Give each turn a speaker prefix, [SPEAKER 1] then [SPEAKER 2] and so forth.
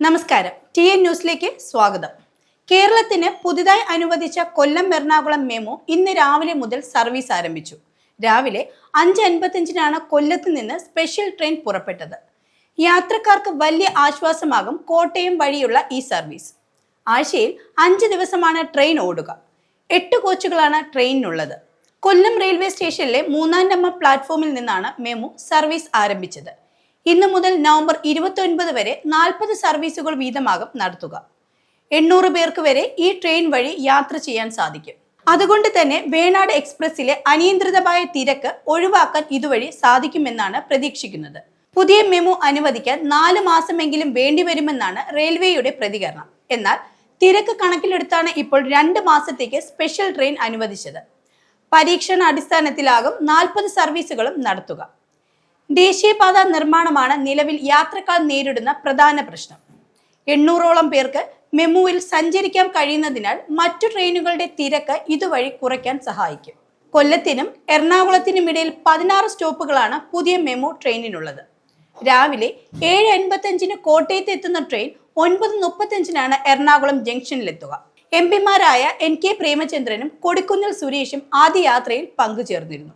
[SPEAKER 1] നമസ്കാരം. T N ന്യൂസിലേക്ക് സ്വാഗതം. കേരളത്തിന് പുതുതായി അനുവദിച്ച കൊല്ലം എറണാകുളം മെമു ഇന്ന് രാവിലെ മുതൽ സർവീസ് ആരംഭിച്ചു. രാവിലെ അഞ്ച് അൻപത്തഞ്ചിനാണ് കൊല്ലത്ത് നിന്ന് സ്പെഷ്യൽ ട്രെയിൻ പുറപ്പെട്ടത്. യാത്രക്കാർക്ക് വലിയ ആശ്വാസമാകും കോട്ടയം വഴിയുള്ള ഈ സർവീസ്. ആഴ്ചയിൽ അഞ്ച് ദിവസമാണ് ട്രെയിൻ ഓടുക. എട്ട് കോച്ചുകളാണ് ട്രെയിനിനുള്ളത്. കൊല്ലം റെയിൽവേ സ്റ്റേഷനിലെ മൂന്നാം നമ്പർ പ്ലാറ്റ്ഫോമിൽ നിന്നാണ് മെമു സർവീസ് ആരംഭിച്ചത്. ഇന്ന് മുതൽ നവംബർ ഇരുപത്തി വരെ നാൽപ്പത് സർവീസുകൾ വീതമാകും നടത്തുക. എണ്ണൂറ് പേർക്ക് വരെ ഈ ട്രെയിൻ വഴി യാത്ര ചെയ്യാൻ സാധിക്കും. അതുകൊണ്ട് തന്നെ വേണാട് എക്സ്പ്രസിലെ അനിയന്ത്രിതമായ തിരക്ക് ഒഴിവാക്കാൻ ഇതുവഴി സാധിക്കുമെന്നാണ് പ്രതീക്ഷിക്കുന്നത്. പുതിയ മെമു അനുവദിക്കാൻ നാല് മാസമെങ്കിലും വേണ്ടിവരുമെന്നാണ് റെയിൽവേയുടെ പ്രതികരണം. എന്നാൽ തിരക്ക് കണക്കിലെടുത്താണ് ഇപ്പോൾ രണ്ട് മാസത്തേക്ക് സ്പെഷ്യൽ ട്രെയിൻ അനുവദിച്ചത്. പരീക്ഷണ അടിസ്ഥാനത്തിലാകും നാൽപ്പത് സർവീസുകളും നടത്തുക. ദേശീയപാത നിർമ്മാണമാണ് നിലവിൽ യാത്രക്കാർ നേരിടുന്ന പ്രധാന പ്രശ്നം. എണ്ണൂറോളം പേർക്ക് മെമുവിൽ സഞ്ചരിക്കാൻ കഴിയുന്നതിനാൽ മറ്റു ട്രെയിനുകളുടെ തിരക്ക് ഇതുവഴി കുറയ്ക്കാൻ സഹായിക്കും. കൊല്ലത്തിനും എറണാകുളത്തിനും ഇടയിൽ പതിനാറ് സ്റ്റോപ്പുകളാണ് പുതിയ മെമു ട്രെയിനിനുള്ളത്. രാവിലെ ഏഴ് എൺപത്തഞ്ചിന് കോട്ടയത്ത് എത്തുന്ന ട്രെയിൻ ഒൻപത് മുപ്പത്തഞ്ചിനാണ് എറണാകുളം ജംഗ്ഷനിലെത്തുക. എം പിമാരായ എൻ കെ പ്രേമചന്ദ്രനും കൊടിക്കുന്നിൽ സുരേഷും ആദ്യ യാത്രയിൽ പങ്കുചേർന്നിരുന്നു.